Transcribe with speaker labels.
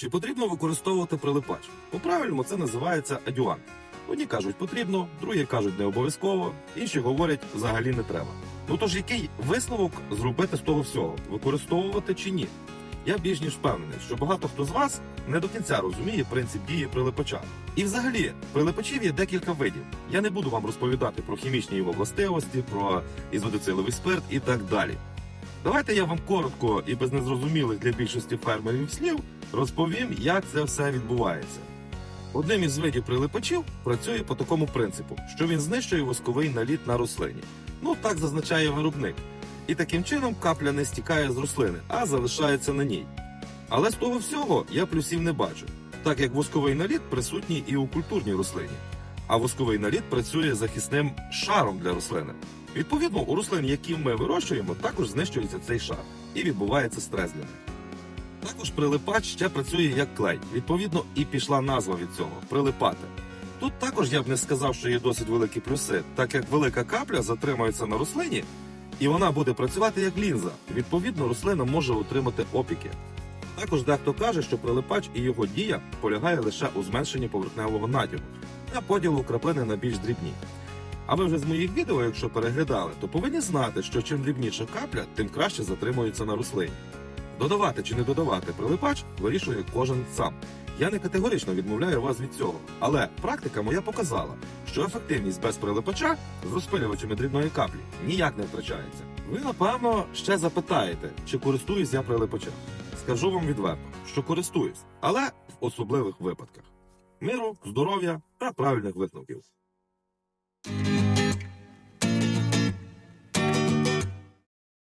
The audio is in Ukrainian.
Speaker 1: Чи потрібно використовувати прилипач? По-правильному це називається адювант. Одні кажуть потрібно, другі кажуть не обов'язково, інші говорять взагалі не треба. Ну тож який висновок зробити з того всього? Використовувати чи ні? Я більш ніж впевнений, що багато хто з вас не до кінця розуміє принцип дії прилипача. І взагалі, прилипачів є декілька видів. Я не буду вам розповідати про хімічні його властивості, про ізодициловий спирт і так далі. Давайте я вам коротко і без незрозумілих для більшості фермерів слів розповім, як це все відбувається. Одним із видів прилипачів працює по такому принципу, що він знищує восковий наліт на рослині. Ну так зазначає виробник. І таким чином капля не стікає з рослини, а залишається на ній. Але з того всього я плюсів не бачу, так як восковий наліт присутній і у культурній рослині, а восковий наліт працює захисним шаром для рослини. Відповідно, у рослин, які ми вирощуємо, також знищується цей шар і відбувається них. Також прилипач ще працює як клей. Відповідно, і пішла назва від цього прилипати. Тут також я б не сказав, що є досить великі плюси, так як велика капля затримується на рослині, і вона буде працювати як лінза. Відповідно, рослина може отримати опіки. Також дехто каже, що прилипач і його дія полягає лише у зменшенні поверхневого надягу та поділу краплини на більш дрібні. А ви вже з моїх відео, якщо переглядали, то повинні знати, що чим дрібніша капля, тим краще затримується на рослині. Додавати чи не додавати прилипач вирішує кожен сам. Я не категорично відмовляю вас від цього, але практика моя показала, що ефективність без прилипача з розпилювачами дрібної каплі ніяк не втрачається. Ви напевно ще запитаєте, чи користуюсь я прилипачем. Скажу вам відверто, що користуюсь, але в особливих випадках. Миру, здоров'я та правильних висновків. Thank you.